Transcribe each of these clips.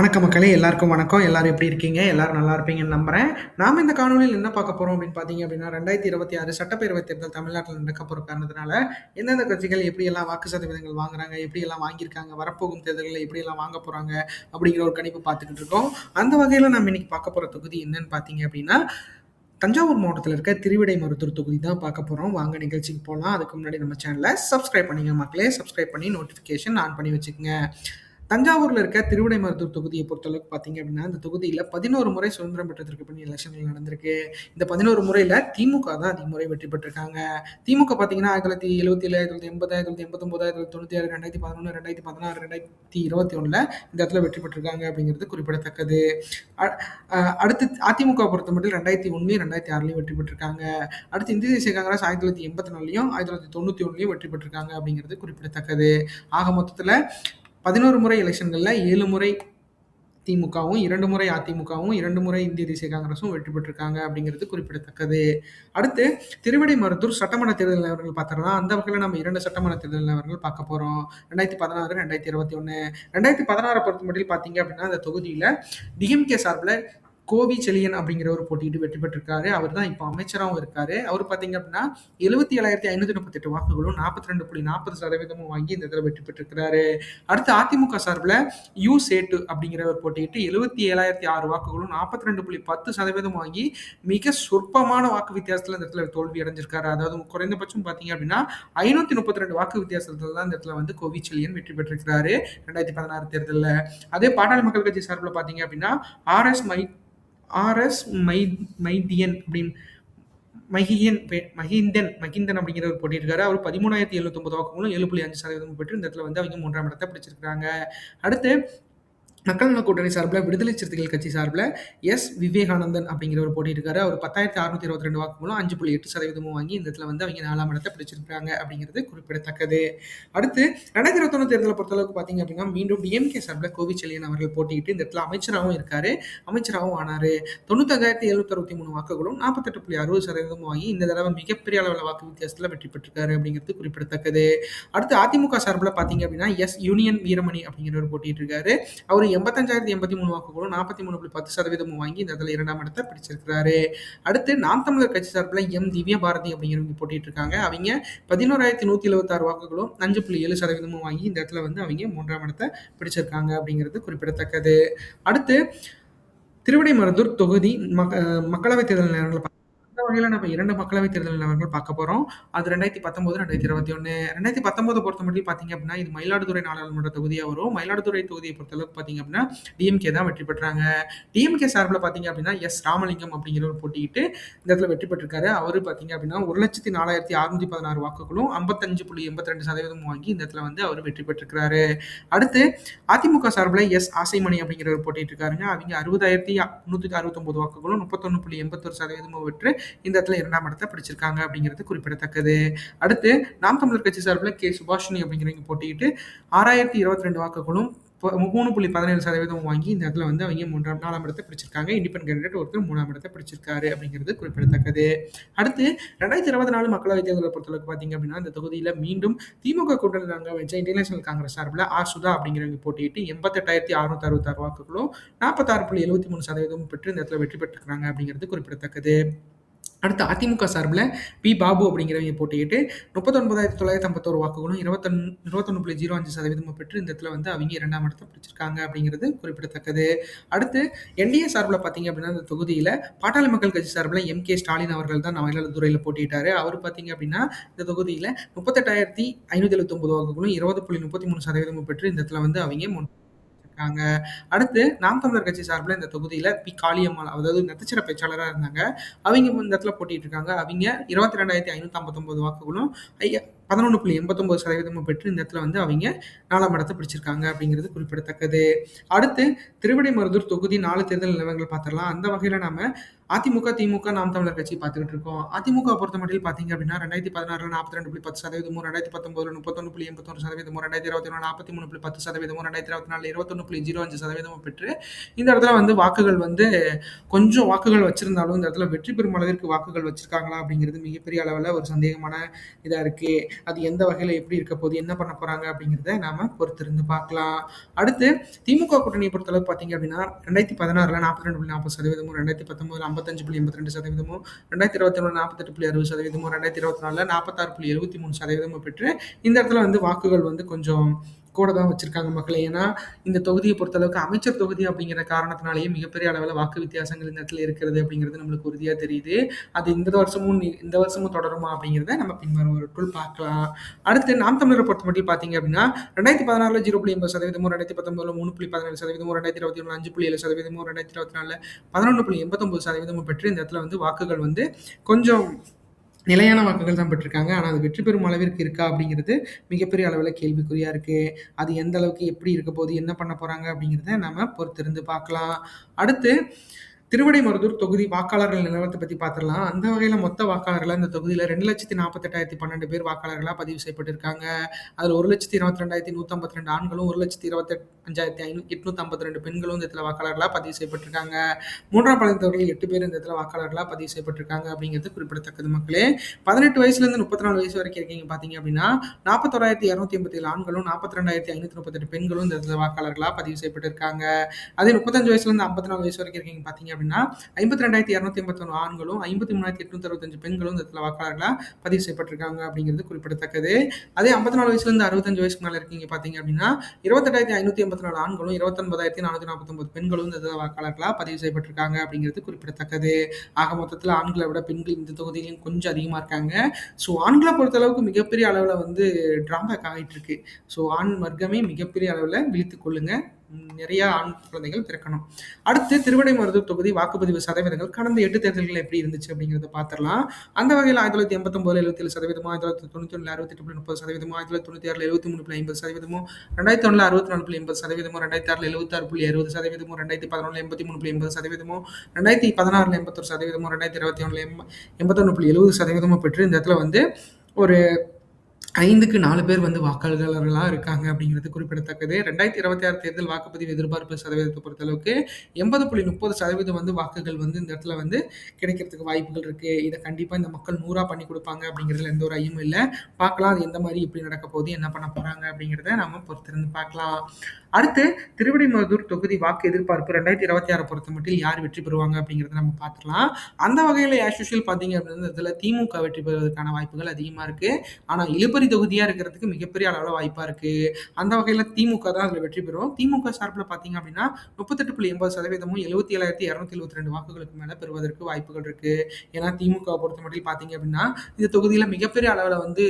வணக்கம் மக்களே எல்லாருக்கும் வணக்கம். எல்லாரும் எப்படி இருக்கீங்க? எல்லாரும் நல்லா இருப்பீங்கன்னு நம்புறேன். நாம இந்த காணொலியில் என்ன பார்க்க போறோம் அப்படின்னு பார்த்தீங்க அப்படின்னா ரெண்டாயிரத்தி இருபத்தி ஆறு சட்டப்பேரவை தேர்தல் தமிழ்நாட்டில் நடக்க போற காரணத்தினால எந்தெந்த கட்சிகள் எப்படி எல்லாம் வாக்கு சதவீதங்கள் வாங்குறாங்க எப்படி எல்லாம் வாங்கியிருக்காங்க வரப்போகும் தேர்தலில் எப்படி எல்லாம் வாங்க போறாங்க அப்படிங்கிற ஒரு கணிப்பு பார்த்துக்கிட்டு இருக்கோம். அந்த வகையில் நம்ம இன்னைக்கு பார்க்க போற தொகுதி என்னன்னு பார்த்தீங்க அப்படின்னா தஞ்சாவூர் மாவட்டத்தில் இருக்க திருவிடை மருத்துவர் தொகுதி தான் பார்க்க போகிறோம் வாங்க நிகழ்ச்சிக்கு போகலாம் அதுக்கு முன்னாடி நம்ம சேனலை சப்ஸ்கிரைப் பண்ணிங்க மக்களே. சப்ஸ்கிரைப் பண்ணி நோட்டிஃபிகேஷன் ஆன் பண்ணி வச்சுக்கோங்க. தஞ்சாவூர்ல இருக்க திருவிடை மருத்துவர் தொகுதியை பொறுத்தளவுக்கு பார்த்தீங்க அப்படின்னா இந்த தொகுதியில் பதினோரு முறை சுதந்திரம் பெற்றதற்கு பின் எலெக்ஷன்கள் நடந்திருக்கு. இந்த பதினோரு முறையில் திமுக தான் அதிமுறை வெற்றி பெற்றிருக்காங்க. திமுக பார்த்தீங்கன்னா ஆயிரத்தி தொள்ளாயிரத்தி எழுபத்தி ஏழு ஆயிரத்தி தொள்ளாயிரத்தி எண்பது ஆயிரத்தி தொள்ளாயிரத்தி எண்பத்தொம்பது ஆயிரத்தி தொள்ளாயிரத்தி தொண்ணூற்றி ஆறு ரெண்டாயிரத்தி பதினொன்று ரெண்டாயிரத்தி பதினாறு ரெண்டாயிரத்தி இருபத்தி ஒன்றில் இந்த இடத்துல வெற்றி பெற்றிருக்காங்க அப்படிங்கிறது குறிப்பிடத்தக்கது. அடுத்து அதிமுக பொறுத்த மட்டும் ரெண்டாயிரத்தி ஒன்று ரெண்டாயிரத்தி ஆறுலையும் வெற்றி பெற்றிருக்காங்க. அடுத்து இந்திய தேசிய காங்கிரஸ் ஆயிரத்தி தொள்ளாயிரத்தி எண்பத்தி நாலுலையும் ஆயிரத்தி தொள்ளாயிரத்தி தொண்ணூற்றி ஒன்றுலையும் வெற்றி பெற்றிருக்காங்க அப்படிங்கிறது குறிப்பிடத்தக்கது. ஆக மொத்தத்தில் பதினோரு முறை எலெக்ஷன்களில் ஏழு முறை திமுகவும் இரண்டு முறை அதிமுகவும் இரண்டு முறை இந்திய தேசிய காங்கிரஸும் வெற்றி பெற்றிருக்காங்க அப்படிங்கிறது குறிப்பிடத்தக்கது. அடுத்து திருவிடை மருத்தூர் சட்டமன்ற தேர்தல் நிலவரங்கள் பார்த்தோம்னா அந்த வகையில் நம்ம இரண்டு சட்டமன்ற தேர்தல் நிலவரங்கள் பார்க்க போகிறோம் ரெண்டாயிரத்தி பதினாறு ரெண்டாயிரத்தி இருபத்தி ஒன்று ரெண்டாயிரத்தி பதினாறை பொறுத்த மட்டும் பார்த்தீங்க அப்படின்னா அந்த தொகுதியில் டிஎம்கே சார்பில் கோவி செலியன் அப்படிங்கிறவர் போட்டியிட்டு வெற்றி பெற்றிருக்காரு. அவர் தான் இப்போ அமைச்சராகவும் இருக்காரு. அவர் பார்த்தீங்க அப்படின்னா எழுபத்தி ஏழாயிரத்தி ஐநூற்றி முப்பத்தெட்டு வாக்குகளும் நாற்பத்தி ரெண்டு புள்ளி நாற்பது சதவீதமும் வாங்கி இந்த இதில் வெற்றி பெற்றிருக்கிறாரு. அடுத்து அதிமுக சார்பில் யூ சேட்டு அப்படிங்கிறவர் போட்டியிட்டு எழுபத்தி ஏழாயிரத்தி ஆறு வாக்குகளும் நாற்பத்தி ரெண்டு புள்ளி பத்து சதவீதம் வாங்கி மிக சொற்பமான வாக்கு வித்தியாசத்தில் இந்த இடத்துல தோல்வி அடைஞ்சிருக்காரு. அதாவது குறைந்தபட்சம் பார்த்தீங்க அப்படின்னா ஐநூற்றி முப்பத்தி ரெண்டு வாக்கு வித்தியாசத்தில் தான் இந்த இடத்துல வந்து கோவிச்செலியன் வெற்றி பெற்றிருக்கிறாரு. ரெண்டாயிரத்தி பதினாறு தேர்தலில். அதே பாட்டாளி மக்கள் கட்சி சார்பில் பார்த்தீங்க அப்படின்னா ஆர்எஸ் மை ஆர்எஸ் மை மைதியன் அப்படின்னு மகியன் பே- மகிந்தன் மகிந்தன் அப்படிங்கிறவர் போட்டியிருக்காரு அவர் பதிமூணாயிரத்தி எழுநூத்தொம்பது வாக்குகளும் ஏழு புள்ளி அஞ்சு சதவீதம் பெற்று இந்த இடத்துல வந்து அவங்க மூன்றாம் இடத்தை பிடிச்சிருக்காங்க அடுத்து மக்கள் நல கூட்டணி சார்பில் விடுதலை சிறுத்தைகள் கட்சி சார்பில் எஸ். விவேகானந்தன் அப்படிங்கிற ஒரு போட்டியிருக்காரு. அவர் பத்தாயிரத்தி அறுநூத்தி இருபத்தி ரெண்டு வாக்கு மூலம் அஞ்சு புள்ளி எட்டு சதவீதமும் வாங்கி இந்த இடத்துல வந்து அவங்க நாலாம் இடத்தை பிடிச்சிருக்காங்க அப்படிங்கிறது குறிப்பிடத்தக்கது. அடுத்து ரெண்டாயிரத்தி இருபத்தொன்னு தேர்தலை பொறுத்தளவுக்கு பார்த்தீங்க அப்படின்னா மீண்டும் டிஎம்கே சார்பில் கோவிச்செலியன் அவர்கள் போட்டியிட்டு இந்த இடத்துல அமைச்சராகவும் இருக்காரு. அமைச்சராகவும் ஆனாரு. தொண்ணூத்தஞ்சாயிரத்தி எழுநூத்தி அறுபத்தி மூணு வாக்குகளும் நாற்பத்தெட்டு புள்ளி அறுபது சதவீதமும் வாங்கி இந்த தடவை மிகப்பெரிய அளவில் வாக்கு வித்தியாசத்தில் வெற்றி பெற்றிருக்காரு அப்படிங்கிறது குறிப்பிடத்தக்கது. அடுத்து அதிமுக சார்பில் பார்த்தீங்க அப்படின்னா எஸ். யூனியன் வீரமணி அப்படிங்கிற ஒரு போட்டியிட்டு இருக்காரு அவர் எண்பத்தஞ்சாயிரத்தி எண்பத்தி மூணு வாக்குகளும் நாற்பத்தி மூணு புள்ளி பத்து சதவீதமும் வாங்கி இந்த இடத்துல இரண்டாம் இடத்தை பிடிச்சிருக்கிறாரு. அடுத்து நாம் தமிழர் கட்சி சார்பில் எம் திவ்யா பாரதி அப்படிங்கிறவங்க போட்டிட்டு இருக்காங்க. அவங்க பதினோராயிரத்தி நூற்றி எழுபத்தாறு வாக்குகளும் அஞ்சு புள்ளி ஏழு சதவீதமும் வாங்கி இந்த இடத்துல வந்து அவங்க மூன்றாம் இடத்தை பிடிச்சிருக்காங்க அப்படிங்கிறது குறிப்பிடத்தக்கது. அடுத்து திருவிடைமருதூர் தொகுதி மக்களவைத் தேர்தல் நேரங்களில் வகையில் நம்ம இரண்டு மக்களவைத் தேர்தல் நிலவரங்கள் பார்க்க போகிறோம் அது ரெண்டாயிரத்தி பத்தொம்போது ரெண்டாயிரத்தி இருபத்தி ஒன்று ரெண்டாயிரத்தி பத்தொம்போது பொறுத்த மட்டும் பார்த்தீங்க அப்படின்னா இது மயிலாடுதுறை நாடாளுமன்ற தொகுதியாக வரும். மயிலாடுதுறை தொகுதியை பொறுத்தளவுக்கு பார்த்தீங்க அப்படின்னா டிஎம்கே தான் வெற்றி பெற்றாங்க. டிஎம்கே சார்பில் பார்த்தீங்க அப்படின்னா எஸ் ராமலிங்கம் அப்படிங்கிறவர் போட்டிக்கிட்டு இந்த இடத்துல வெற்றி பெற்றிருக்காரு. அவர் பார்த்தீங்க அப்படின்னா ஒரு லட்சத்தி நாலாயிரத்தி அறுநூத்தி பதினாறு வாக்குகளும் ஐம்பத்தஞ்சு புள்ளி எண்பத்தி ரெண்டு சதவீதம் வாங்கி இந்த இடத்துல வந்து அவர் வெற்றி பெற்றிருக்கிறாரு. அடுத்து அதிமுக சார்பில் எஸ் ஆசைமணி அப்படிங்கிறவர் போட்டிட்டு இருக்காருங்க. அவங்க அறுபதாயிரத்தி முந்நூற்றி அறுபத்தொம்பது வாக்குகளும் முப்பத்தொன்னு புள்ளி எண்பத்தொரு சதவீதமும் பெற்று இந்த இடத்துல இரண்டாம் இடத்தை பிடிச்சிருக்காங்க அப்படிங்கிறது குறிப்பிடத்தக்கது. அடுத்து நாம் தமிழர் கட்சி சார்பில் கே. சுபாஷினி அப்படிங்கிறவங்க போட்டிக்கிட்டு ஆறாயிரத்தி இருபத்தி ரெண்டு வாக்குகளும் மூணு புள்ளி பதினேழு சதவீதம் வாங்கி இந்த இடத்துல வந்து அவங்க மூன்றாம் நாலாம் இடத்தை பிடிச்சிருக்காங்க. இண்டிபெண்ட் கேண்டிடேட் ஒருத்தர் மூணாம் இடத்தை பிடிச்சிருக்காரு அப்படிங்கிறது குறிப்பிடத்தக்கது. அடுத்து ரெண்டாயிரத்தி இருபத்தி நாலு மக்களவைத் தேர்தலை பொறுத்தளவுக்கு பார்த்தீங்க அப்படின்னா இந்த தொகுதியில் மீண்டும் திமுக கூட்டணி நாங்கள் வச்ச இன்டர்நேஷனல் காங்கிரஸ் சார்பில் ஆர் சுதா அப்படிங்கிறவங்க போட்டியிட்டு எண்பத்தெட்டாயிரத்தி அறுநூத்தி அறுபத்தாறு வாக்குகளும் நாற்பத்தாறு புள்ளி எழுபத்தி மூணு சதவீதம் பெற்று இந்த இடத்துல வெற்றி பெற்றிருக்கிறாங்க அப்படிங்கிறது குறிப்பிடத்தக்கது. அடுத்து அதிமுக சார்பில் பி. பாபு அப்படிங்கிறவங்க போட்டிக்கிட்டு முப்பத்தொன்பதாயிரத்தி தொள்ளாயிரத்தி ஐம்பத்தோரு வாக்குகளும் இருபத்தொன்னு இருபத்தொன்று புள்ளி ஜீரோ அஞ்சு சதவீதமும் பெற்று இந்த இடத்துல வந்து அவங்க இரண்டாம் இடத்தை பிடிச்சிருக்காங்க அப்படிங்கிறது குறிப்பிடத்தக்கது. அடுத்து என்டிஏ சார்பில் பார்த்தீங்க அப்படின்னா இந்த தொகுதியில் பாட்டாளி மக்கள் கட்சி சார்பில் எம். கே. ஸ்டாலின் அவர்கள் தான் மயிலாடுதுறையில் போட்டிட்டாரு அவர் பார்த்தீங்க அப்படின்னா இந்த தொகுதியில் முப்பத்தெட்டாயிரத்தி ஐநூற்றி எழுபத்தொம்பது வாக்குகளும் இருபது புள்ளி முப்பத்தி மூணு சதவீதமும் பெற்று இந்த இடத்துல வந்து அவங்க முன் இருக்காங்க. அடுத்து நாம் தமிழர் கட்சி சார்பில் இந்த தொகுதியில் பி. காளியம்மாள் அதாவது நட்சத்திர பேச்சாளராக இருந்தாங்க. அவங்க இந்த இடத்துல போட்டிட்டு இருக்காங்க. அவங்க இருபத்தி ரெண்டாயிரத்தி ஐநூற்றி ஐம்பத்தொம்பது வாக்குகளும் ஐயா பதினொன்று புள்ளி எண்பத்தொம்பது சதவீதமும் பெற்று இந்த இடத்துல வந்து அவங்க நாலாம் இடத்தை பிடிச்சிருக்காங்க அப்படிங்கிறது குறிப்பிடத்தக்கது. அடுத்து திருவிடைமருதூர் தொகுதி நாலு தேர்தல் நிலவரங்கள் பார்த்துடலாம். அந்த வகையில் நாம அதிமுக திமுக நாம் தமிழர் கட்சி பார்த்துக்கிட்டு இருக்கோம். அதிமுக பொறுத்த மட்டும் பார்த்தீங்க அப்படின்னா ரெண்டாயிரத்தி பதினாறுல நாற்பத்தி ரெண்டு புள்ளி பத்து சதவீதமும் ரெண்டாயிரத்தி பத்தொன்பதுல முப்பத்தொன்று புள்ளி எண்பத்தொன்று சதவீதமும் ரெண்டாயிரத்தி இருபத்தி ஒன்று நாற்பத்தி மூணு புள்ளி பத்து சதவீதமும் ரெண்டாயிரத்தி இருபத்தி நாலு இருபத்தொன்று புள்ளி ஜீரோ அஞ்சு சதவீதமும் பெற்று இந்த இடத்துல வந்து வாக்குகள் வந்து கொஞ்சம் வாக்குகள் வச்சிருந்தாலும் இந்த இடத்துல வெற்றி பெறும் அளவிற்கு வாக்குகள் வச்சிருக்காங்களா அப்படிங்கிறது மிகப்பெரிய அளவில் ஒரு சந்தேகமான இதாக இருக்கு. அது எந்த வகையில் எப்படி இருக்க போகுது என்ன பண்ண போகிறாங்க அப்படிங்கிறத நாம் பொறுத்திருந்து பார்க்கலாம். அடுத்து திமுக கூட்டணியை பொறுத்தளவு பார்த்தீங்க அப்படின்னா ரெண்டாயிரத்தி பதினாறுல நாற்பத்தி ரெண்டு புள்ளி நாற்பது சதவீதமும் ரெண்டாயிரத்தி பத்தொம்பதுல ஐம்பத்தஞ்சு புள்ளி எண்பத்தி ரெண்டு சதவீதமும் ரெண்டாயிரத்தி இருபத்தி ஒன்று நாற்பத்தெட்டு புள்ளி அறுபது சதவீதமும் ரெண்டாயிரத்தி இருபத்தி நாலில் நாற்பத்தாறு புள்ளி எழுபத்தி மூணு சதவீதமும் பெற்று இந்த இடத்துல வந்து வாக்குகள் வந்து கொஞ்சம் கூட தான் வச்சிருக்காங்க மக்களே. ஏன்னா இந்த தொகுதியை பொறுத்தளவுக்கு அமைச்சர் தொகுதி அப்படிங்கிற காரணத்தினாலேயே மிகப்பெரிய அளவில் வாக்கு வித்தியாசங்கள் இந்த இடத்துல இருக்கிறது அப்படிங்கிறது நம்மளுக்கு உறுதியாக தெரியுது. அது இந்த வருஷமும் இந்த வருஷமும் தொடருமா அப்படிங்கிறத நம்ம பின்வரும் பார்க்கலாம். அடுத்து நாம் தமிழரை பொறுத்த மட்டும் பார்த்தீங்க அப்படின்னா ரெண்டாயிரத்தி பதினாறுல ஜீரோ புள்ளி எண்பது சதவீதமும் ரெண்டாயிரத்தி பத்தொன்பதுல மூணு புள்ளி பதினேழு சதவீதமும் ரெண்டாயிரத்தி இருபத்தி ஒன்று அஞ்சு புள்ளி ஏழு சதவீதமும் ரெண்டாயிரத்தி இருபத்தி நாலு பதினொன்று புள்ளி எண்பத்தொம்பது சதவீதமும் பெற்று இந்த இடத்துல வந்து வாக்குகள் வந்து கொஞ்சம் நிலையான வாக்குகள் தான் பெற்றிருக்காங்க. ஆனால் அது வெற்றி பெறும் அளவிற்கு இருக்கா அப்படிங்கிறது மிகப்பெரிய அளவில் கேள்விக்குறியாக இருக்குது அது எந்த அளவுக்கு எப்படி இருக்க போகுது என்ன பண்ண போகிறாங்க அப்படிங்கிறத நம்ம பொறுத்திருந்து பார்க்கலாம். அடுத்து திருவிடைமருதூர் தொகுதி வாக்காளர்கள் நிலவரத்தை பற்றி பார்த்துடலாம் அந்த வகையில் மொத்த வாக்காளர்கள் இந்த தொகுதியில் ரெண்டு லட்சத்தி நாற்பத்தெட்டாயிரத்தி பன்னெண்டு பேர் வாக்காளர்களாக பதிவு செய்யப்பட்டிருக்காங்க. அதில் ஒரு லட்சத்தி இருபத்தி ரெண்டாயிரத்தி நூற்றம்பத்தி ரெண்டு ஆண்களும் ஒரு லட்சத்தி இருபத்தி அஞ்சாயிரத்தி ஐநூ எட்நூற்றி ஐம்பத்தி ரெண்டு பெண்களும் இந்த இடத்துல வாக்காளர்களாக பதிவு செய்யப்பட்டிருக்காங்க. மூன்றாம் பழந்தவர்கள் எட்டு பேர் இந்த இடத்துல வாக்காளர்களாக பதிவு செய்யப்பட்டிருக்காங்க அப்படிங்கிறது குறிப்பிடத்தக்கது மக்களே. பதினெட்டு வயசுலேருந்து முப்பத்தி நாலு வயசு வரைக்கும் இருக்கீங்க பார்த்தீங்க அப்படின்னா நாற்பத்தோராயிரத்தி இரநூத்தி எண்பத்தி ஏழு ஆண்களும் நாற்பத்தி ரெண்டாயிரத்தி ஐநூற்றி முப்பத்தெட்டு பெண்களும் இந்த இடத்துல வாக்காளர்களாக பதிவு செய்யப்பட்டிருக்காங்க. அதே முப்பத்தஞ்சு வயசுலேருந்து ஐம்பத்தி நாலு வயசு வரைக்கும் இருக்கீங்க பார்த்தீங்க அப்படின்னா ஐம்பத்தி ரெண்டாயிரத்தி இரநூத்தி ஐம்பத்தொன்று ஆண்களும் ஐம்பத்தி மூணாயிரத்தி எட்நூத்தி அறுபத்தஞ்சு பெண்களும் இந்த இடத்துல வாக்காளர்களாக பதிவு செய்யப்பட்டிருக்காங்க அப்படிங்கிறது குறிப்பிடத்தக்கது. அதே ஐம்பத்தி நாலு வயசுலேருந்து அறுபத்தஞ்சு வயசுக்கு மேலே இருக்கீங்க பார்த்தீங்க அப்படின்னா இருபத்தெட்டாயிரத்தி ஐநூற்றி எண்பத்தி நாலு ஆண்களும் இருபத்தொன்பதாயிரத்தி நானூற்றி நாற்பத்தொம்பது பெண்களும் இந்த இடத்துல வாக்காளர்களாக பதிவு செய்யப்பட்டிருக்காங்க அப்படிங்கிறது குறிப்பிடத்தக்கது. ஆக மொத்தத்தில் ஆண்களை விட பெண்கள் இந்த தொகுதியிலும் கொஞ்சம் அதிகமாக இருக்காங்க. ஸோ ஆண்களை பொறுத்தளவுக்கு மிகப்பெரிய அளவில் வந்து டிராபேக் ஆகிட்டு இருக்கு ஸோ ஆண் வர்க்கமே மிகப்பெரிய அளவில் விழித்துக் கொள்ளுங்க. நிறைய ஆண் குழந்தைகள் பிறக்கணும். அடுத்து திருவிடைமருதூர் தொகுதி வாக்குப்பதிவு சதவீதங்கள் கடந்த எட்டு தேர்தல்கள் எப்படி இருந்துச்சு அப்படிங்கிறத பார்த்துடலாம் அந்த வகையில் ஆயிரத்தி தொள்ளாயிரத்தி எண்பத்தொம்பதுல எழுபத்தி ஏழு சதவீதமும் ஆயிரத்தி தொள்ளாயிரத்தி தொண்ணூத்தி அறுபத்தி அறுபத்தெட்டு புள்ளி முப்பது சதவீதமும் ஆயிரத்தி தொள்ளாயிரத்தி தொண்ணூற்றி ஆறு எழுபத்தி மூணு புள்ளி ஐம்பது சதவீதமும் ரெண்டாயிரத்தி ஒன்றில் அறுபத்தி நாலு புள்ளி எண்பது சதவீதமும் ரெண்டாயிரத்தி ஆறில் எழுபத்தாறு புள்ளி அறுபது சதவீதமும் ரெண்டாயிரத்தி பதினொன்று எண்பத்தி மூணு புள்ளி எண்பது சதவீதமும் ரெண்டாயிரத்தி பதினாறில் எண்பத்தொரு சதவீதமும் ரெண்டாயிரத்தி இருபத்தி ஒன்றில் எண்ப எண்பத்தொன்று புள்ளி எழுபது சதவீதமும் பெற்று இந்த இடத்துல வந்து ஒரு ஐந்துக்கு நாலு பேர் வந்து வாக்காளர்களாக இருக்காங்க அப்படிங்கிறது குறிப்பிடத்தக்கது. ரெண்டாயிரத்தி இருபத்தி ஆறு தேர்தல் வாக்குப்பதிவு எதிர்பார்ப்பு சதவீதத்தை பொறுத்தளவுக்கு எண்பது புள்ளி முப்பது சதவீதம் வந்து வாக்குகள் வந்து இந்த இடத்துல வந்து கிடைக்கிறதுக்கு வாய்ப்புகள் இருக்குது இதை கண்டிப்பாக இந்த மக்கள் நூறாக பண்ணி கொடுப்பாங்க அப்படிங்கிறதுல எந்த ஒரு ஐயமும் இல்லை. பார்க்கலாம் அது எந்த மாதிரி எப்படி நடக்க போகுது என்ன பண்ண போகிறாங்க அப்படிங்கிறத நம்ம பொறுத்திருந்து பார்க்கலாம். அடுத்து திருவிடைமருதூர் தொகுதி வாக்கு எதிர்பார்ப்பு ரெண்டாயிரத்தி இருபத்தி ஆறு பொறுத்த மட்டும் யார் வெற்றி பெறுவாங்க அப்படிங்கிறத நம்ம பார்த்துக்கலாம் அந்த வகையில் ஆஸ் யூஷுவல் பார்த்தீங்க அப்படின்னா இதில் திமுக வெற்றி பெறுவதற்கான வாய்ப்புகள் அதிகமாக இருக்கு. ஆனால் இழுபறி தொகுதியாக இருக்கிறதுக்கு மிகப்பெரிய அளவில் வாய்ப்பாக இருக்கு. அந்த வகையில் திமுக தான் அதில் வெற்றி பெறும். திமுக சார்பில் பார்த்தீங்க அப்படின்னா முப்பத்தெட்டு புள்ளி எண்பது சதவீதமும் எழுபத்தி ஏழாயிரத்தி இரநூத்தி எழுபத்தி ரெண்டு வாக்குகளுக்கு மேலே பெறுவதற்கு வாய்ப்புகள் இருக்கு. ஏன்னா திமுக பொறுத்த மட்டும் பார்த்தீங்க அப்படின்னா இந்த தொகுதியில் மிகப்பெரிய அளவில் வந்து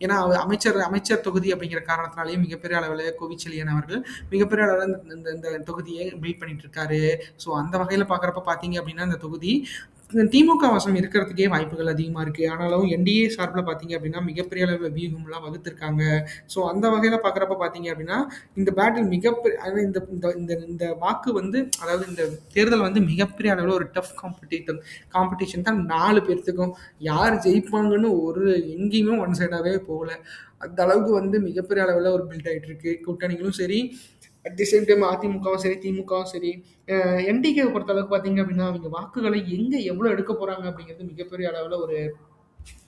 ஏன்னா அமைச்சர் அமைச்சர் தொகுதி அப்படிங்கிற காரணத்தினாலேயே மிகப்பெரிய அளவில் கோவிச்செழியன் அவர்கள் மிகப்பெரிய அளவில் இந்த- இந்த இந்த தொகுதியை பில்ட் பண்ணிட்டு இருக்காரு. ஸோ அந்த வகையில் பார்க்குறப்ப பார்த்தீங்க அப்படின்னா இந்த தொகுதி திமுக வசம் இருக்கிறதுக்கே வாய்ப்புகள் அதிகமாக இருக்குது ஆனாலும் என்டிஏ சார்பில் பார்த்தீங்க அப்படின்னா மிகப்பெரிய அளவில் வியூகம்லாம் வகுத்திருக்காங்க. ஸோ அந்த வகையில் பார்க்குறப்ப பார்த்தீங்க அப்படின்னா இந்த பேட்டில் மிகப்பெரிய அதாவது இந்த இந்த இந்த இந்த வாக்கு வந்து அதாவது இந்த தேர்தல் வந்து மிகப்பெரிய அளவில் ஒரு டஃப் காம்படிட்டர் காம்படிஷன் தான் நாலு பேர்த்துக்கும். யார் ஜெயிப்பாங்கன்னு ஒரு எங்கேயுமே ஒன் சைடாகவே போகல. அந்த அளவுக்கு வந்து மிகப்பெரிய அளவில் ஒரு பில்ட் ஆகிட்டு இருக்கு. கூட்டணிகளும் சரி அட் தி சேம் டைம் அதிமுகவும் சரி திமுகவும் சரி. என்டிகேவை பொறுத்த அளவுக்கு பார்த்தீங்க அப்படின்னா அவங்க வாக்குகளை எங்கே எவ்வளோ எடுக்க போகிறாங்க அப்படிங்கிறது மிகப்பெரிய அளவில் ஒரு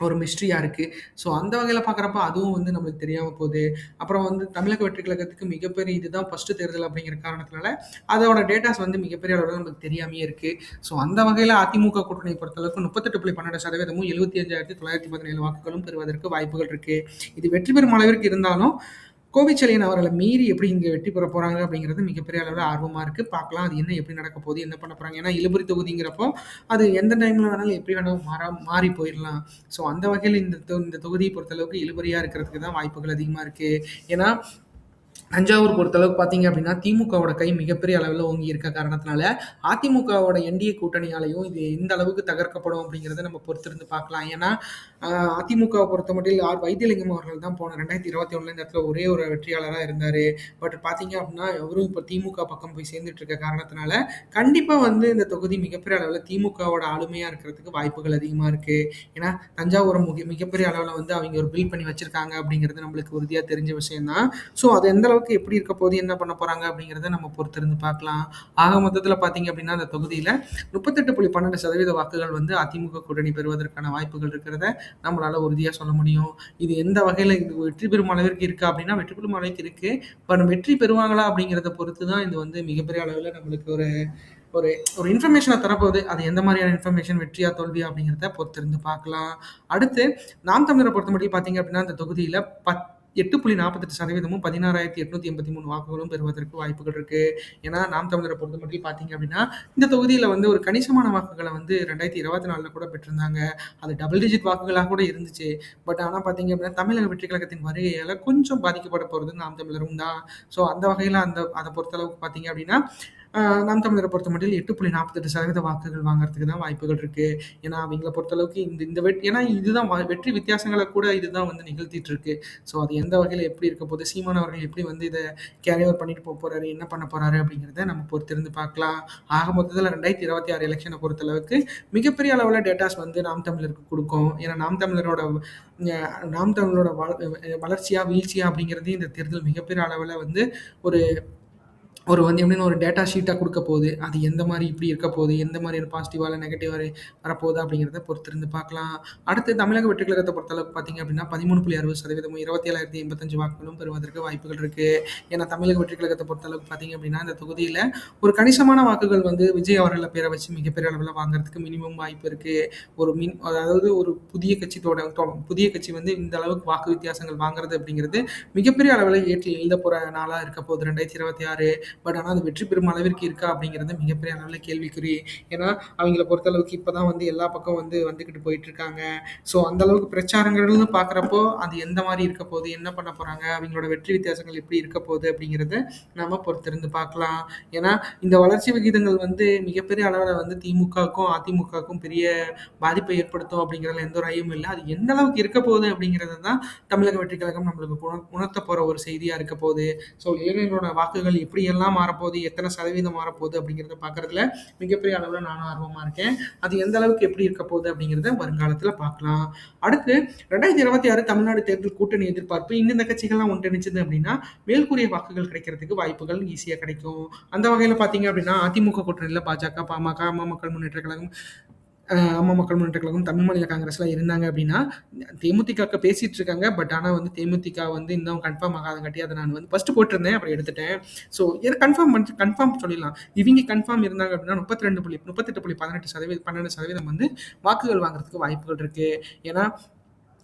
ஒரு மிஸ்ட்ரியாக இருக்குது ஸோ அந்த வகையில் பார்க்குறப்ப அதுவும் வந்து நம்மளுக்கு தெரியாமல் போகுது. அப்புறம் வந்து தமிழக வெற்றி கழகத்துக்கு மிகப்பெரிய இதுதான் ஃபஸ்ட்டு தேர்தல் அப்படிங்கிற காரணத்தினால அதோட டேட்டாஸ் வந்து மிகப்பெரிய அளவில் நமக்கு தெரியாமையே இருக்குது ஸோ அந்த வகையில் அதிமுக கூட்டணி பொறுத்தளவுக்கு முப்பத்தெட்டு புள்ளி பன்னெண்டு சதவீதமும் எழுபத்தி அஞ்சாயிரத்தி தொள்ளாயிரத்தி பதினேழு வாக்குகளும் பெறுவதற்கு வாய்ப்புகள் இருக்குது இது வெற்றி பெறும் அளவிற்கு இருந்தாலும் கோவிச்செழியன் அவர்களை மீறி எப்படி இங்கே வெற்றி பெற போகிறாங்க அப்படிங்கிறது மிகப்பெரிய அளவில் ஆர்வமாக இருக்குது பார்க்கலாம். அது என்ன எப்படி நடக்க போகுது என்ன பண்ண போகிறாங்க ஏன்னா இழுபறி தொகுதிங்கிறப்போ அது எந்த டைமில் வேணாலும் எப்படி வேணாலும் மாறா மாறி போயிடலாம். ஸோ அந்த வகையில் இந்த தொ- இந்த தொகுதியை பொறுத்தளவுக்கு இழுபறியாக இருக்கிறதுக்கு தான் வாய்ப்புகள் அதிகமாக இருக்குது ஏன்னா தஞ்சாவூர் பொறுத்தளவுக்கு பார்த்தீங்க அப்படின்னா திமுகவோட கை மிகப்பெரிய அளவில் ஓங்கி இருக்க காரணத்தினால அதிமுகவோட என்டிஏ கூட்டணியாலையும் இது எந்த அளவுக்கு தகர்க்கப்படும் அப்படிங்கிறத நம்ம பொறுத்திருந்து பார்க்கலாம். ஏன்னா அதிமுகவை பொறுத்த மட்டும் ஆர் வைத்தியலிங்கம் அவர்கள் தான் போன ரெண்டாயிரத்தி இருபத்தி ஒன்றில் இந்த இடத்துல ஒரே ஒரு வெற்றியாளராக இருந்தார். பட் பார்த்தீங்க அப்படின்னா எவரும் இப்போ திமுக பக்கம் போய் சேர்ந்துட்டு இருக்க காரணத்தினால கண்டிப்பாக வந்து இந்த தொகுதி மிகப்பெரிய அளவில் திமுகவோட ஆளுமையாக இருக்கிறதுக்கு வாய்ப்புகள் அதிகமாக இருக்குது ஏன்னா தஞ்சாவூரை மிக மிகப்பெரிய அளவில் வந்து அவங்க ஒரு பில் பண்ணி வச்சுருக்காங்க அப்படிங்கிறது நம்மளுக்கு உறுதியாக தெரிஞ்ச விஷயம் தான் ஸோ அது எந்த அளவு அளவுக்கு எப்படி இருக்க போது என்ன பண்ண போறாங்க அப்படிங்கிறத நம்ம பொறுத்திருந்து பார்க்கலாம். ஆக மொத்தத்தில் பார்த்தீங்க அப்படின்னா அந்த தொகுதியில் முப்பத்தெட்டு புள்ளி பன்னெண்டு சதவீத வாக்குகள் வந்து அதிமுக கூட்டணி பெறுவதற்கான வாய்ப்புகள் இருக்கிறத நம்மளால உறுதியாக சொல்ல முடியும். இது எந்த வகையில் இது வெற்றி பெறும் அளவிற்கு இருக்கா அப்படின்னா வெற்றி பெறும் அளவுக்கு இருக்கு. பட் வெற்றி பெறுவாங்களா அப்படிங்கிறத பொறுத்து தான் இது வந்து மிகப்பெரிய அளவில் நம்மளுக்கு ஒரு ஒரு ஒரு இன்ஃபர்மேஷனை தரப்போகுது. அது எந்த மாதிரியான இன்ஃபர்மேஷன் வெற்றியா தோல்வியா அப்படிங்கிறத பொறுத்திருந்து பார்க்கலாம். அடுத்து நாம் தமிழரை பொறுத்த மட்டும் பார்த்தீங்க அப்படின்னா அந்த தொகுதியில் பத் எட்டு புள்ளி நாற்பத்தெட்டு சதவீதமும் பதினாறாயிரத்தி எட்நூத்தி எண்பத்தி மூணு வாக்குகளும் பெறுவதற்கு வாய்ப்புகள் இருக்கு. ஏன்னா நாம் தமிழரை பொறுத்த மட்டும் பார்த்தீங்க அப்படின்னா இந்த தொகுதியில் வந்து ஒரு கணிசமான வாக்குகளை வந்து ரெண்டாயிரத்தி இருபத்தி நாலில் கூட பெற்றிருந்தாங்க. அது டபுள் டிஜிட் வாக்குகளாக கூட இருந்துச்சு. பட் ஆனால் பார்த்தீங்க அப்படின்னா தமிழக வெற்றி கழகத்தின் வருகையால் கொஞ்சம் பாதிக்கப்பட போகிறது நாம் தமிழரும் தான். ஸோ அந்த வகையில் அந்த அதை பொறுத்தளவுக்கு பார்த்தீங்க அப்படின்னா நாம் தமிழரை பொறுத்த மட்டும் எட்டு புள்ளி நாற்பத்தெட்டு சதவீத வாக்குகள் வாங்குறதுக்கு தான் வாய்ப்புகள் இருக்கு. ஏன்னா அவங்கள பொறுத்தளவுக்கு இந்த இந்த வெட் ஏன்னா இதுதான் வெற்றி வித்தியாசங்களை கூட இதுதான் வந்து நிகழ்த்திட்டு இருக்கு. ஸோ அது எந்த வகையில் எப்படி இருக்க போகுது சீமான் அவர்கள் எப்படி வந்து இதை கேரி ஓவர் பண்ணிட்டு போக போறாரு என்ன பண்ண போறாரு அப்படிங்கிறத நம்ம பொறுத்திருந்து பார்க்கலாம். ஆக மொத்தத்தில் ரெண்டாயிரத்தி இருபத்தி ஆறு எலெக்ஷனை பொறுத்தளவுக்கு மிகப்பெரிய அளவில் டேட்டாஸ் வந்து நாம் தமிழருக்கு கொடுக்கும். ஏன்னா நாம் தமிழரோட நாம் தமிழரோட வள- வளர்ச்சியா வீழ்ச்சியா அப்படிங்கிறது இந்த தேர்தல் மிகப்பெரிய அளவில் வந்து ஒரு ஒரு வந்து எப்படின்னு ஒரு டேட்டா ஷீட்டாக கொடுக்க போகுது. அது எந்த மாதிரி இப்படி இருக்க போகுது? எந்த மாதிரி ஒரு பாசிட்டிவாக இல்லை நெகட்டிவாக வரப்போகுது அப்படிங்கிறத பொறுத்திருந்து பார்க்கலாம். அடுத்து தமிழக வெற்றி கழகத்தை பொறுத்தளவுக்கு பார்த்தீங்க அப்படின்னா பதிமூணு புள்ளி அறுபது சதவீதமும் இருபத்தேழாயிரத்தி எண்பத்தஞ்சு வாக்குகளும் பெறுவதற்கு வாய்ப்புகள் இருக்குது ஏன்னா தமிழக வெற்றிக்கழகத்தை பொறுத்தளவுக்கு பார்த்தீங்க அப்படின்னா இந்த தொகுதியில் ஒரு கணிசமான வாக்குகள் வந்து விஜய் அவர்களை பேரை வச்சு மிகப்பெரிய அளவில் வாங்குறதுக்கு மினிமம் வாய்ப்பு இருக்குது ஒரு மின் அதாவது ஒரு புதிய கட்சி தொட புதிய கட்சி வந்து இந்த அளவுக்கு வாக்கு வித்தியாசங்கள் வாங்குறது அப்படிங்கிறது மிகப்பெரிய அளவில் ஏற்றி எழுத போகிற நாளாக இருக்க போகுது. ரெண்டாயிரத்தி இருபத்தி ஆறு பட் ஆனால் அது வெற்றி பெறும் அளவிற்கு இருக்கா அப்படிங்கிறது மிகப்பெரிய அளவில் கேள்விக்குறி. ஏன்னா அவங்கள பொறுத்தளவுக்கு இப்போ தான் வந்து எல்லா பக்கம் வந்து வந்துக்கிட்டு போயிட்டு இருக்காங்க ஸோ அந்த அளவுக்கு பிரச்சாரங்கள்னு பார்க்குறப்போ அது எந்த மாதிரி இருக்க போகுது? என்ன பண்ண போகிறாங்க அவங்களோட வெற்றி வித்தியாசங்கள் எப்படி இருக்க போகுது? அப்படிங்கிறத நம்ம பொறுத்திருந்து பார்க்கலாம் ஏன்னா இந்த வளர்ச்சி விகிதங்கள் வந்து மிகப்பெரிய அளவில் வந்து திமுகவுக்கும் அதிமுகவுக்கும் பெரிய பாதிப்பை ஏற்படுத்தும் அப்படிங்கிறதுல எந்த ஒரு ஐயமும் இல்லை. அது எந்த அளவுக்கு இருக்க போகுது அப்படிங்கிறது தான் தமிழக வெற்றி கழகம் நம்மளுக்கு உணர்த்த போகிற ஒரு செய்தியாக இருக்க போகுது. ஸோ இளைஞர்களோட வாக்குகள் எப்படியெல்லாம் மாறப்போகுது எத்தனை சதவீதம் மாறப்போகுது அப்படிங்கிறத பார்க்குறதுல மிகப்பெரிய அளவில் நானும் ஆர்வமாக இருக்கேன். அது எந்த அளவுக்கு எப்படி இருக்க போகுது அப்படிங்கிறத வருங்காலத்தில் பார்க்கலாம். அடுத்து ரெண்டாயிரத்தி இருபத்தி ஆறு தமிழ்நாடு தேர்தல் கூட்டணி எதிர்பார்ப்பு இந்தந்த கட்சிகள்லாம் ஒன்றிணைச்சது அப்படின்னா மேல்கூறிய வாக்குகள் கிடைக்கிறதுக்கு வாய்ப்புகள் ஈஸியாக கிடைக்கும். அந்த வகையில் பார்த்தீங்க அப்படின்னா அதிமுக கூட்டணியில் பாஜக பாமக அம்மா மக்கள் முன்னேற்ற கழகம் அம்மா மக்கள் முன்னேற்ற கழகம் தமிழ் மாநில காங்கிரஸ்லாம் இருந்தாங்க அப்படின்னா தேமுதிக பேசிட்டு இருக்காங்க பட் ஆனால் வந்து தேமுதிக வந்து இன்னும் கன்ஃபார்ம் ஆகாதங்காட்டி அதை நான் வந்து ஃபர்ஸ்ட் போட்டிருந்தேன் அப்புறம் எடுத்துட்டேன். ஸோ இதை கன்ஃபார்ம் பண்ணி கன்ஃபார்ம் சொல்லிடலாம். இவங்க கன்ஃபார்ம் இருந்தாங்க அப்படின்னா முப்பத்தி ரெண்டு புள்ளி முப்பத்தெட்டு புள்ளி பதினெட்டு சதவீதம் பன்னெண்டு சதவீதம் வந்து வாக்குகள் வாங்குறதுக்கு வாய்ப்புகள் இருக்கு. ஏன்னா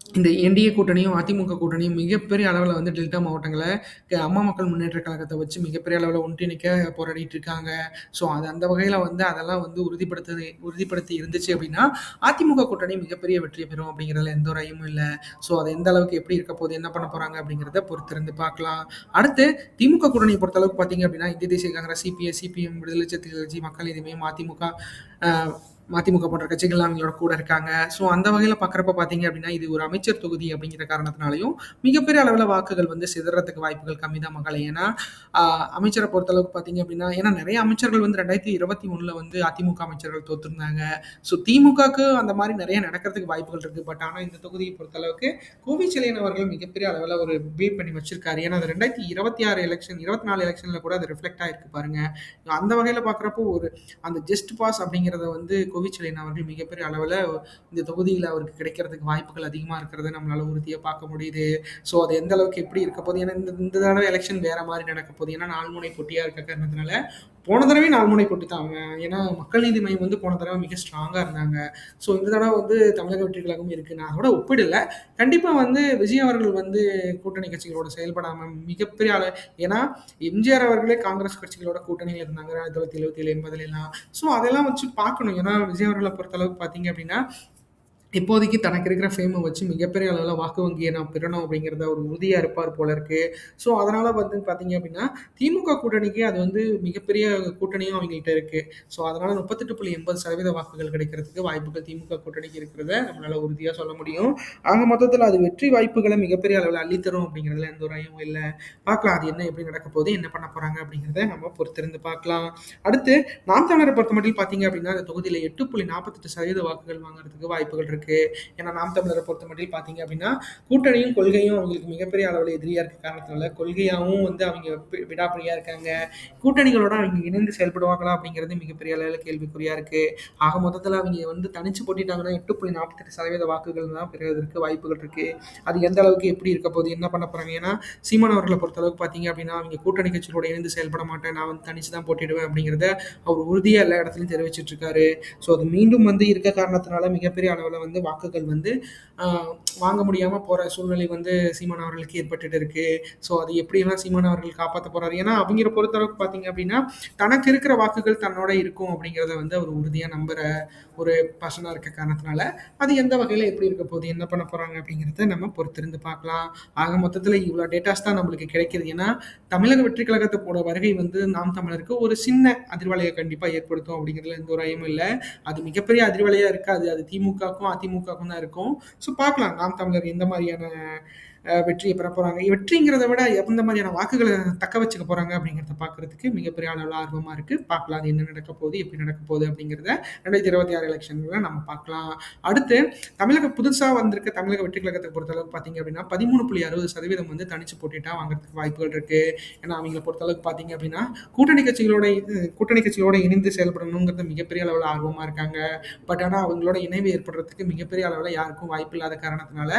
இந்த என்டிஏ கூட்டணியும் அதிமுக கூட்டணியும் மிகப்பெரிய அளவில் வந்து டெல்டா மாவட்டங்களை க- அம்மா மக்கள் முன்னேற்ற கழகத்தை வச்சு மிகப்பெரிய அளவில் ஒன்றிணைக்க போராடிட்டு இருக்காங்க. ஸோ அது அந்த வகையில் வந்து அதெல்லாம் வந்து உறுதிப்படுத்து உறுதிப்படுத்தி இருந்துச்சு அப்படின்னா அதிமுக கூட்டணி மிகப்பெரிய வெற்றி பெறும் அப்படிங்கிறதுல எந்த ஒரு ஐயமும் இல்லை. ஸோ அது எந்த அளவுக்கு எப்படி இருக்க போகுது என்ன பண்ண போகிறாங்க அப்படிங்கிறத பொறுத்திருந்து பார்க்கலாம். அடுத்து திமுக கூட்டணியை பொறுத்தளவுக்கு பார்த்தீங்க அப்படின்னா இந்திய தேசிய காங்கிரஸ் சிபிஎஸ் சிபிஎம் விடுதலை சிறுத்தைகள் கட்சி மக்கள் எதுவுமே அதிமுக மதிமுக போன்ற கட்சிகள் அவங்களோட கூட இருக்காங்க. ஸோ அந்த வகையில் பார்க்குறப்ப பார்த்தீங்க அப்படின்னா இது ஒரு அமைச்சர் தொகுதி அப்படிங்கிற காரணத்தினாலையும் மிகப்பெரிய அளவில் வாக்குகள் வந்து சிதறதுக்கு வாய்ப்புகள் கம்மி தான் மகளே. ஏன்னா அமைச்சரை பொறுத்தளவுக்கு பார்த்தீங்க அப்படின்னா ஏன்னா நிறைய அமைச்சர்கள் வந்து ரெண்டாயிரத்தி இருபத்தி ஒன்றில் வந்து அதிமுக அமைச்சர்கள் தோற்றுருந்தாங்க ஸோ திமுகவுக்கு அந்த மாதிரி நிறைய நடக்கிறதுக்கு வாய்ப்புகள் இருக்குது பட் ஆனால் இந்த தொகுதியை பொறுத்தளவுக்கு கோவிச்செழியன் அவர்கள் மிகப்பெரிய அளவில் ஒரு பீட் பண்ணி வச்சிருக்காரு. ஏன்னா அது ரெண்டாயிரத்தி இருபத்தி ஆறு எலெக்ஷன் இருபத்தி நாலு எலெக்ஷனில் கூட அது ரிஃப்ளெக்ட் ஆகிருக்கு பாருங்க. அந்த வகையில் பார்க்குறப்போ ஒரு அந்த ஜஸ்ட் பாஸ் அப்படிங்கிறத வந்து கோவிச்செழியன் அவர்கள் மிகப்பெரிய அளவில் இந்த தொகுதியில் அவருக்கு கிடைக்கிறதுக்கு வாய்ப்புகள் அதிகமாக இருக்கிறத நம்மளால் உறுதியாக பார்க்க முடியுது. ஸோ அது எந்த அளவுக்கு எப்படி இருக்க போகுது? ஏன்னா இந்த இந்த தடவை எலெக்ஷன் வேற மாதிரி நடக்க போகுது. ஏன்னா நாலு முனை போட்டியாக இருக்க காரணத்தினால போன தடவை நாலு முனை கொட்டுத்தான் தான் அவன். ஏன்னா மக்கள் நீதி மையம் வந்து போன தடவை மிக ஸ்ட்ராங்காக இருந்தாங்க. ஸோ இந்த தடவை வந்து தமிழக வெற்றி கழகம் இருக்குது நான் அதோட ஒப்பிடலை. கண்டிப்பாக வந்து விஜய் அவர்கள் வந்து கூட்டணி கட்சிகளோட செயல்படாமல் மிகப்பெரிய ஆளு ஏன்னா எம்ஜிஆர் அவர்களே காங்கிரஸ் கட்சிகளோட கூட்டணியில் இருந்தாங்க. ஆயிரத்தி தொள்ளாயிரத்தி எழுபத்தி ஏழு எண்பதுலாம் ஸோ அதெல்லாம் வச்சு பார்க்கணும். ஏன்னா விஜய் அவர்களை பொறுத்தளவுக்கு பார்த்தீங்க அப்படின்னா இப்போதைக்கு தனக்கு இருக்கிற ஃபேமை வச்சு மிகப்பெரிய அளவில் வாக்கு வங்கியை நான் பெறணும் அப்படிங்கிறத ஒரு உறுதியாக இருப்பார் போல இருக்கு. ஸோ அதனால் வந்து பார்த்தீங்க அப்படின்னா திமுக கூட்டணிக்கு அது வந்து மிகப்பெரிய கூட்டணியும் அவங்கள்ட்ட இருக்கு. ஸோ அதனால் முப்பத்தெட்டு புள்ளி எண்பது சதவீத வாக்குகள் கிடைக்கிறதுக்கு வாய்ப்புகள் திமுக கூட்டணிக்கு இருக்கிறத நம்மளால் உறுதியாக சொல்ல முடியும். ஆக மொத்தத்தில் அது வெற்றி வாய்ப்புகளை மிகப்பெரிய அளவில் அள்ளித்தரும் அப்படிங்கிறதுல எந்த ஒரு ஐயமும் இல்லை. பார்க்கலாம் அது என்ன எப்படி நடக்க போகுது என்ன பண்ண போகிறாங்க அப்படிங்கிறத நம்ம பொறுத்திருந்து பார்க்கலாம் அடுத்து நாம் தமிழரை பொறுத்த மட்டும் பார்த்தீங்க அப்படின்னா அந்த தொகுதியில் எட்டு புள்ளி நாற்பத்தெட்டு சதவீத வாக்குகள் வாங்குறதுக்கு வாய்ப்புகள் இருக்கு. இருக்கு. ஏன்னா நாம் தமிழரை பொறுத்த மட்டும் பார்த்தீங்க அப்படின்னா கூட்டணியும் கொள்கையும் அவங்களுக்கு மிகப்பெரிய அளவில் எதிரியா இருக்க காரணத்தினால கொள்கையாகவும் வந்து அவங்க வி- விடாப்பிடியா இருக்காங்க. கூட்டணிகளோட அவங்க இணைந்து செயல்படுவாங்களா அப்படிங்கிறது மிகப்பெரிய அளவில் கேள்விக்குறியா இருக்கு. ஆக மொத்தத்தில் அவங்க வந்து தனிச்சு போட்டிட்டாங்கன்னா எட்டு புள்ளி நாற்பத்தெட்டு சதவீத வாக்குகள் தான் பெறுவதற்கு வாய்ப்புகள் இருக்கு. அது எந்த அளவுக்கு எப்படி இருக்க போகுது என்ன பண்ண போறாங்க? ஏன்னா சீமான் அவர்களை பொறுத்த அளவுக்கு பார்த்தீங்க அப்படின்னா அவங்க கூட்டணி கட்சிகளோட இணைந்து செயல்பட மாட்டேன் நான் வந்து தனிச்சு தான் போட்டிடுவேன் அப்படிங்கிறத அவர் உறுதியாக எல்லா இடத்துலையும் தெரிவிச்சிட்டு இருக்காரு. ஸோ அது மீண்டும் வந்து இருக்க காரணத்தினால மிகப்பெரிய அளவில் வந்து வாக்குகள் வந்து வாங்க முடியாமல் போகிற சூழ்நிலை வந்து சீமான் அவர்களுக்கு ஏற்பட்டுட்டு இருக்கு ஸோ அது எப்படியெல்லாம் சீமான் அவர்கள் காப்பாற்ற போறாரு? ஏன்னா அவங்கள பொறுத்தளவுக்கு பார்த்தீங்க அப்படின்னா தனக்கு இருக்கிற வாக்குகள் தன்னோட இருக்கும் அப்படிங்கிறத வந்து அவர் உறுதியாக நம்புற ஒரு பர்சனாக இருக்க காரணத்தினால அது எந்த வகையில் எப்படி இருக்க போகுது? என்ன பண்ண போகிறாங்க அப்படிங்கிறத நம்ம பொறுத்திருந்து பார்க்கலாம் ஆக மொத்தத்தில் இவ்வளோ டேட்டாஸ் தான் நம்மளுக்கு கிடைக்கிது. ஏன்னா தமிழக வெற்றி கழகத்தோட வருகை வந்து நாம் தமிழருக்கு ஒரு சின்ன அதிர்வலையை கண்டிப்பாக ஏற்படுத்தும் அப்படிங்கிறதுல எந்த ஒரு ஐயமும் இல்லை. அது மிகப்பெரிய அதிர்வலையாக இருக்காது. அது திமுகவுக்கும் அதிமுகவுக்கும் தான் இருக்கும். ஸோ பார்க்கலாம். நாம் தமிழர் எந்த மாதிரியான வெற்றியை பெற போகிறாங்க வெற்றிங்கிறத விட எந்த மாதிரியான வாக்குகளை தக்க வச்சுக்க போகிறாங்க அப்படிங்கிறத பார்க்கறதுக்கு மிகப்பெரிய அளவில் ஆர்வமாக இருக்குது பார்க்கலாம் அது என்ன நடக்க போகுது எப்படி நடக்க போகுது அப்படிங்கிறத ரெண்டாயிரத்தி இருபத்தி ஆறு எலெக்ஷன்ல நம்ம பார்க்கலாம். அடுத்து தமிழக புதுசாக வந்திருக்க தமிழக வெற்றி கழகத்தை பொறுத்தளவுக்கு பார்த்தீங்க அப்படின்னா பதிமூணு புள்ளி அறுபது சதவீதம் வந்து தனிச்சு போட்டிட்டா வாங்குறதுக்கு வாய்ப்புகள் இருக்குது ஏன்னா அவங்கள பொறுத்தளவுக்கு பார்த்தீங்க அப்படின்னா கூட்டணி கட்சிகளோட கூட்டணி கட்சிகளோட இணைந்து செயல்படணுங்கிறது மிகப்பெரிய அளவில் ஆர்வமாக இருக்காங்க. பட் ஆனால் அவங்களோட இணைவு ஏற்படுறதுக்கு மிகப்பெரிய அளவில் யாருக்கும் வாய்ப்பு இல்லாத காரணத்தினால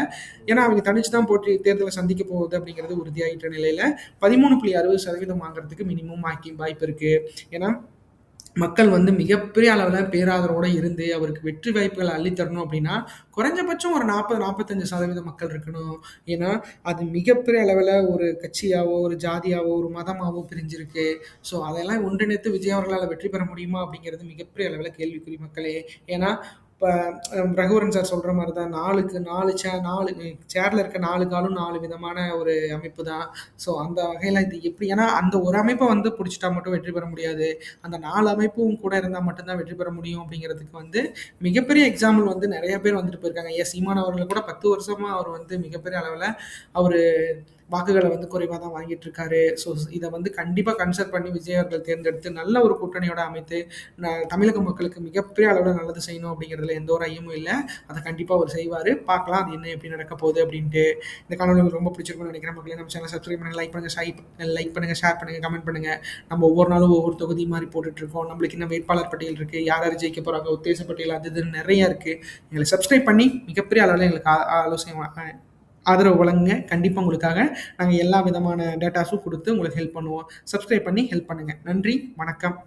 ஏன்னா அவங்க தனிச்சு தான் போட்டி தேர்தலை சந்திக்க போகுது அப்படிங்கிறது உறுதியாயிட்ட நிலையில பதிமூணு புள்ளி அறுபது சதவீதம் வாங்குறதுக்கு மினிமம் ஆக்கி வாய்ப்பு இருக்கு. ஏன்னா மக்கள் வந்து மிகப்பெரிய அளவில் பேராதரோடு இருந்து அவருக்கு வெற்றி வாய்ப்புகளை அள்ளித்தரணும் அப்படின்னா குறைஞ்சபட்சம் ஒரு நாற்பது நாற்பத்தஞ்சு சதவீத மக்கள் இருக்கணும். ஏன்னா அது மிகப்பெரிய அளவில் ஒரு கட்சியாவோ ஒரு ஜாதியாவோ ஒரு மதமாவோ பிரிஞ்சிருக்கு. ஸோ அதெல்லாம் ஒன்றிணைத்து விஜய் அவர்களால் வெற்றி பெற முடியுமா அப்படிங்கிறது மிகப்பெரிய அளவில் கேள்விக்குறி மக்களே. ஏன்னா இப்போ ரகுவரன் சார் சொல்கிற மாதிரி தான் நாலுக்கு நாலு சே நாலு சேரில் இருக்க நாலு காலும் நாலு விதமான ஒரு அமைப்பு தான் ஸோ அந்த வகையில் இது எப்படி ஏன்னா அந்த ஒரு அமைப்பை வந்து பிடிச்சிட்டா மட்டும் வெற்றி பெற முடியாது. அந்த நாலு அமைப்பும் கூட இருந்தால் மட்டும்தான் வெற்றி பெற முடியும் அப்படிங்கிறதுக்கு வந்து மிகப்பெரிய எக்ஸாம்பிள் வந்து நிறைய பேர் வந்துட்டு போயிருக்காங்க. ஏ சீமான் அவர்கள் கூட பத்து வருஷமாக அவர் வந்து மிகப்பெரிய அளவில் அவர் வாக்குகளை வந்து குறைவாக தான் வாங்கிட்டு இருக்காரு ஸோ இதை வந்து கண்டிப்பாக கன்சல்ட் பண்ணி விஜய் அவர்கள் தேர்ந்தெடுத்து நல்ல ஒரு கூட்டணியோட அமைத்து தமிழக மக்களுக்கு மிகப்பெரிய அளவில் நல்லது செய்யணும் அப்படிங்கிறதுல எந்த ஒரு ஐயமும் இல்லை. அதை கண்டிப்பாக அவர் செய்வார். பார்க்கலாம் அது என்ன எப்படி நடக்க போகுது அப்படின்ட்டு. இந்த காணொலி உங்களுக்கு ரொம்ப பிடிச்சிருக்கும்னு நினைக்கிறேன். மக்களே நம்ம சேனல் சப்ஸ்கிரைப் பண்ணுங்க லைக் பண்ணுங்க ஷை லைக் பண்ணுங்க ஷேர் பண்ணுங்க கமெண்ட் பண்ணுங்க. நம்ம ஒவ்வொரு நாளும் ஒவ்வொரு தொகுதி மாதிரி போட்டுட்டு இருக்கோம். நம்மளுக்கு இன்னும் வேட்பாளர் பட்டியல் இருக்கு. யார் யார் ஜெயிக்க போறாங்க உத்தேச பட்டியல் அது இது நிறைய இருக்கு. எங்களை சப்ஸ்கிரைப் பண்ணி மிகப்பெரிய அளவில் எங்களுக்கு ஆலோசனை ஆதரவு வழங்குங்க கண்டிப்பாக உங்களுக்காக நாங்கள் எல்லா விதமான டேட்டாஸும் கொடுத்து உங்களுக்கு ஹெல்ப் பண்ணுவோம். சப்ஸ்கிரைப் பண்ணி ஹெல்ப் பண்ணுங்கள் நன்றி வணக்கம்.